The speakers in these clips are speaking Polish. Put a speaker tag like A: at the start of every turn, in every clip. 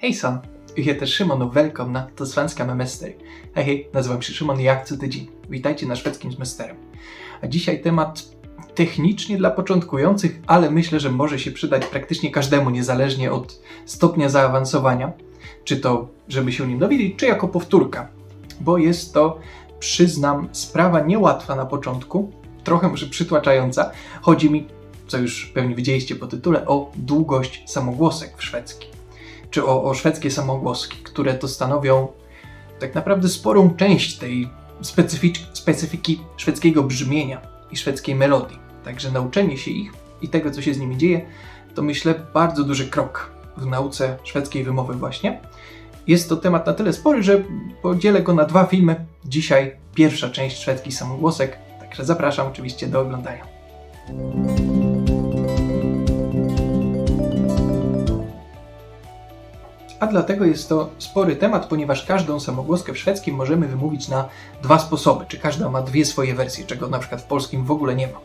A: Hejsan, ich heter Szymon och välkomna till Svenska med. Hej, hej, nazywam się Szymon jak co tydzień. Witajcie na szwedzkim z. A dzisiaj temat technicznie dla początkujących, ale myślę, że może się przydać praktycznie każdemu, niezależnie od stopnia zaawansowania. Czy to, żeby się nim dowiedzieć, czy jako powtórka. Bo jest to, przyznam, sprawa niełatwa na początku, trochę może przytłaczająca. Chodzi mi, co już pewnie widzieliście po tytule, o długość samogłosek w szwedzkim czy o, o szwedzkie samogłoski, które to stanowią tak naprawdę sporą część tej specyfiki szwedzkiego brzmienia i szwedzkiej melodii. Także nauczenie się ich i tego, co się z nimi dzieje, to myślę bardzo duży krok w nauce szwedzkiej wymowy właśnie. Jest to temat na tyle spory, że podzielę go na dwa filmy. Dzisiaj pierwsza część szwedzkich samogłosek, także zapraszam oczywiście do oglądania. A dlatego jest to spory temat, ponieważ każdą samogłoskę w szwedzkim możemy wymówić na dwa sposoby, czy każda ma dwie swoje wersje, czego na przykład w polskim w ogóle nie ma.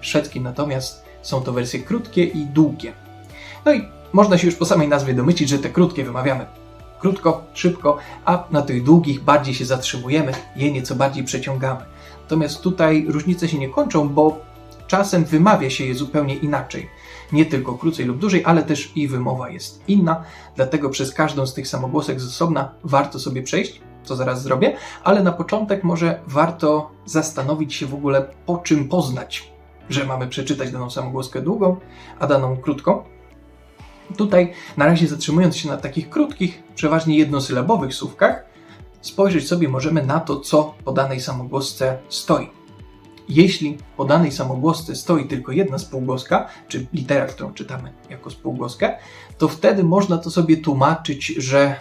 A: W szwedzkim natomiast są to wersje krótkie i długie. No i można się już po samej nazwie domyślić, że te krótkie wymawiamy krótko, szybko, a na tych długich bardziej się zatrzymujemy, je nieco bardziej przeciągamy. Natomiast tutaj różnice się nie kończą, bo czasem wymawia się je zupełnie inaczej. Nie tylko krócej lub dłużej, ale też i wymowa jest inna, dlatego przez każdą z tych samogłosek z osobna warto sobie przejść, co zaraz zrobię, ale na początek może warto zastanowić się w ogóle po czym poznać, że mamy przeczytać daną samogłoskę długą, a daną krótką. Tutaj na razie zatrzymując się na takich krótkich, przeważnie jednosylabowych słówkach, spojrzeć sobie możemy na to, co po danej samogłosce stoi. Jeśli po danej samogłosce stoi tylko jedna spółgłoska, czy litera, którą czytamy jako spółgłoskę, to wtedy można to sobie tłumaczyć, że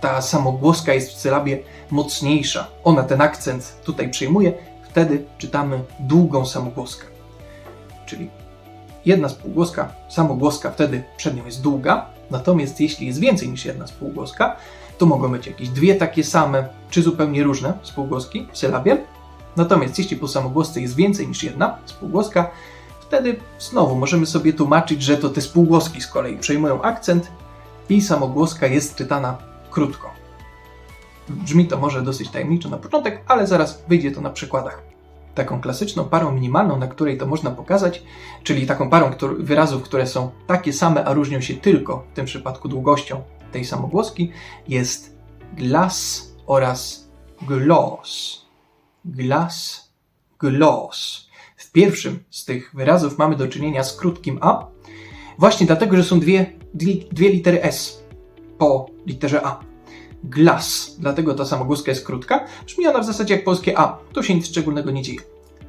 A: ta samogłoska jest w sylabie mocniejsza. Ona ten akcent tutaj przyjmuje, wtedy czytamy długą samogłoskę. Czyli jedna spółgłoska, samogłoska wtedy przed nią jest długa, natomiast jeśli jest więcej niż jedna spółgłoska, to mogą być jakieś dwie takie same, czy zupełnie różne spółgłoski w sylabie, Natomiast jeśli po samogłosce jest więcej niż jedna spółgłoska, wtedy znowu możemy sobie tłumaczyć, że to te spółgłoski z kolei przejmują akcent i samogłoska jest czytana krótko. Brzmi to może dosyć tajemniczo na początek, ale zaraz wyjdzie to na przykładach. Taką klasyczną parą minimalną, na której to można pokazać, czyli taką parą który, wyrazów, które są takie same, a różnią się tylko w tym przypadku długością tej samogłoski, jest glas oraz glos glas, glos. W pierwszym z tych wyrazów mamy do czynienia z krótkim a, właśnie dlatego, że są dwie, dwie, litery s po literze a. Glas, dlatego ta samogłoska jest krótka. Brzmi ona w zasadzie jak polskie a. Tu się nic szczególnego nie dzieje.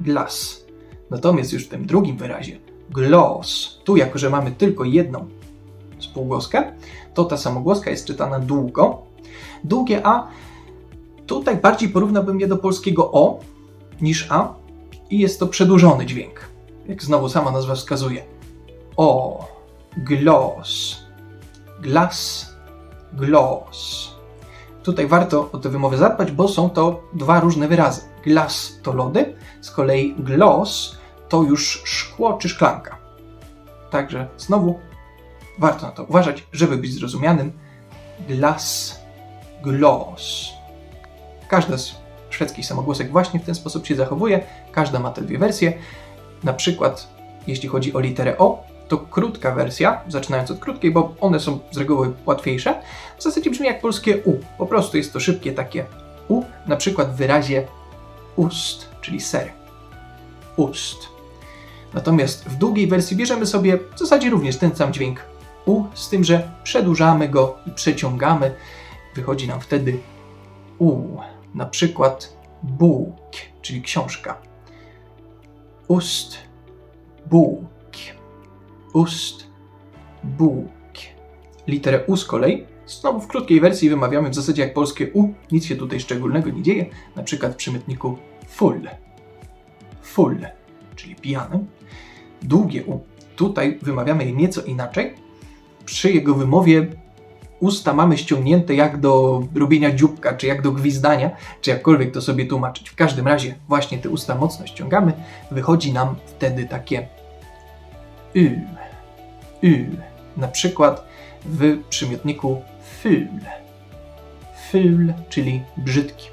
A: Glas. Natomiast już w tym drugim wyrazie, glos, tu jako, że mamy tylko jedną spółgłoskę, to ta samogłoska jest czytana długo. Długie a Tutaj bardziej porównałbym je do polskiego O niż A i jest to przedłużony dźwięk, jak znowu sama nazwa wskazuje. O, glos, glas, glos. Tutaj warto o tę wymowę zadbać, bo są to dwa różne wyrazy. Glas to lody, z kolei glos to już szkło czy szklanka. Także znowu warto na to uważać, żeby być zrozumianym. Glas, glos. Każda z szwedzkich samogłosek właśnie w ten sposób się zachowuje. Każda ma te dwie wersje. Na przykład, jeśli chodzi o literę O, to krótka wersja, zaczynając od krótkiej, bo one są z reguły łatwiejsze, w zasadzie brzmi jak polskie U. Po prostu jest to szybkie takie U, na przykład w wyrazie ust, czyli ser. Ust. Natomiast w długiej wersji bierzemy sobie w zasadzie również ten sam dźwięk U, z tym, że przedłużamy go i przeciągamy. Wychodzi nam wtedy U na przykład Bóg, czyli książka. Ust, Bóg. Ust, Bóg. Literę U z kolei znowu w krótkiej wersji wymawiamy w zasadzie jak polskie U. Nic się tutaj szczególnego nie dzieje. Na przykład w przymiotniku full. Full, czyli pijany. Długie U. Tutaj wymawiamy je nieco inaczej. Przy jego wymowie usta mamy ściągnięte jak do robienia dzióbka, czy jak do gwizdania, czy jakkolwiek to sobie tłumaczyć. W każdym razie właśnie te usta mocno ściągamy, wychodzi nam wtedy takie y, y. Na przykład w przymiotniku ful. Ful, czyli brzydki.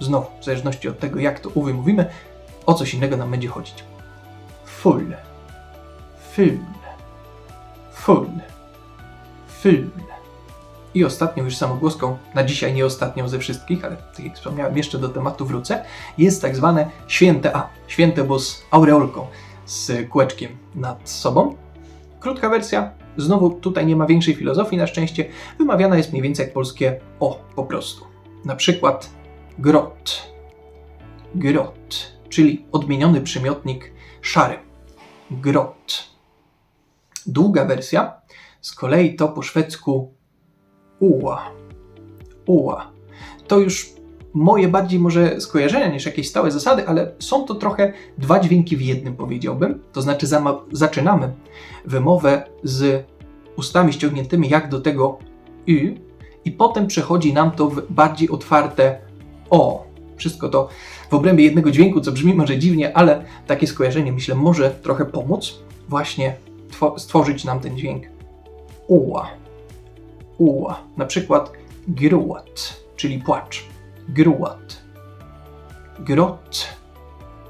A: Znowu, w zależności od tego, jak to u wymówimy, o coś innego nam będzie chodzić. Ful. Ful. Ful. Ful. I ostatnią już samogłoską, na dzisiaj nie ostatnią ze wszystkich, ale tak jak wspomniałem, jeszcze do tematu wrócę, jest tak zwane święte A. Święte, bo z aureolką, z kółeczkiem nad sobą. Krótka wersja, znowu tutaj nie ma większej filozofii na szczęście, wymawiana jest mniej więcej jak polskie O po prostu. Na przykład grot. Grot, czyli odmieniony przymiotnik szary. Grot. Długa wersja, z kolei to po szwedzku uła. Uła. To już moje bardziej może skojarzenia niż jakieś stałe zasady, ale są to trochę dwa dźwięki w jednym, powiedziałbym. To znaczy zaczynamy wymowę z ustami ściągniętymi jak do tego y i potem przechodzi nam to w bardziej otwarte o. Wszystko to w obrębie jednego dźwięku, co brzmi może dziwnie, ale takie skojarzenie myślę może trochę pomóc właśnie stworzyć nam ten dźwięk uła. Uła. Na przykład gruat, czyli płacz. Gruat. Grot.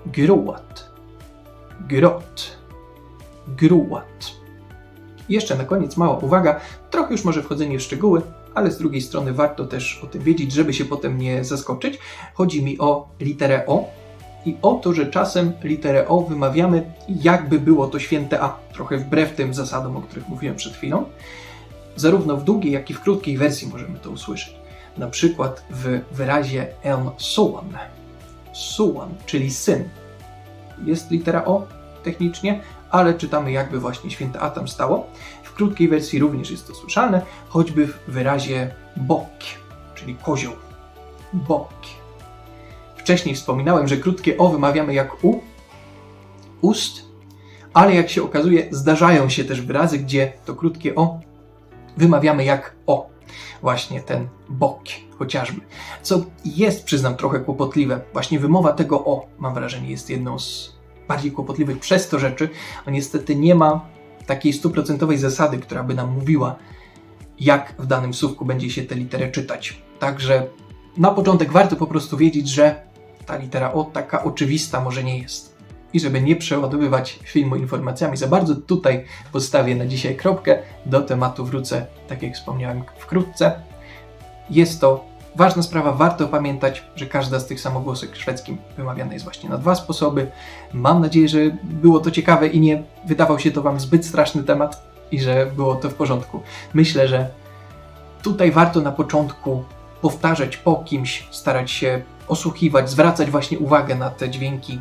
A: Gruat. Grot. Gruat. Jeszcze na koniec mała uwaga, trochę już może wchodzenie w szczegóły, ale z drugiej strony warto też o tym wiedzieć, żeby się potem nie zaskoczyć. Chodzi mi o literę O i o to, że czasem literę O wymawiamy jakby było to święte A, trochę wbrew tym zasadom, o których mówiłem przed chwilą. Zarówno w długiej, jak i w krótkiej wersji możemy to usłyszeć. Na przykład w wyrazie en soon. Soon, czyli syn. Jest litera O technicznie, ale czytamy jakby właśnie święte A tam stało. W krótkiej wersji również jest to słyszalne, choćby w wyrazie bok, czyli kozioł. Bok. Wcześniej wspominałem, że krótkie O wymawiamy jak U, ust, ale jak się okazuje, zdarzają się też wyrazy, gdzie to krótkie O wymawiamy jak O. Właśnie ten bok chociażby. Co jest, przyznam, trochę kłopotliwe. Właśnie wymowa tego O, mam wrażenie, jest jedną z bardziej kłopotliwych przez to rzeczy. No niestety nie ma takiej stuprocentowej zasady, która by nam mówiła, jak w danym słówku będzie się tę literę czytać. Także na początek warto po prostu wiedzieć, że ta litera O taka oczywista może nie jest. I żeby nie przeładowywać filmu informacjami za bardzo, tutaj postawię na dzisiaj kropkę. Do tematu wrócę, tak jak wspomniałem, wkrótce. Jest to ważna sprawa, warto pamiętać, że każda z tych samogłosek szwedzkim wymawiana jest właśnie na dwa sposoby. Mam nadzieję, że było to ciekawe i nie wydawał się to Wam zbyt straszny temat i że było to w porządku. Myślę, że tutaj warto na początku powtarzać po kimś, starać się osłuchiwać, zwracać właśnie uwagę na te dźwięki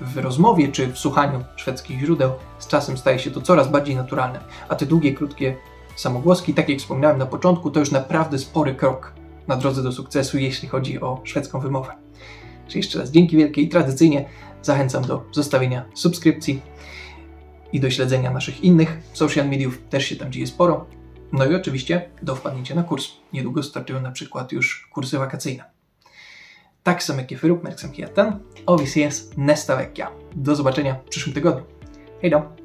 A: w rozmowie czy w słuchaniu szwedzkich źródeł. Z czasem staje się to coraz bardziej naturalne, a te długie, krótkie samogłoski, tak jak wspominałem na początku, to już naprawdę spory krok na drodze do sukcesu, jeśli chodzi o szwedzką wymowę. Czyli jeszcze raz dzięki wielkie i tradycyjnie zachęcam do zostawienia subskrypcji i do śledzenia naszych innych social mediów, też się tam dzieje sporo. No i oczywiście do wpadnięcia na kurs. Niedługo startują na przykład już kursy wakacyjne. Tak så mycket för uppmärksamheten och vi ses nästa vecka. Do zobaczenia w przyszłym tygodniu. Hej då!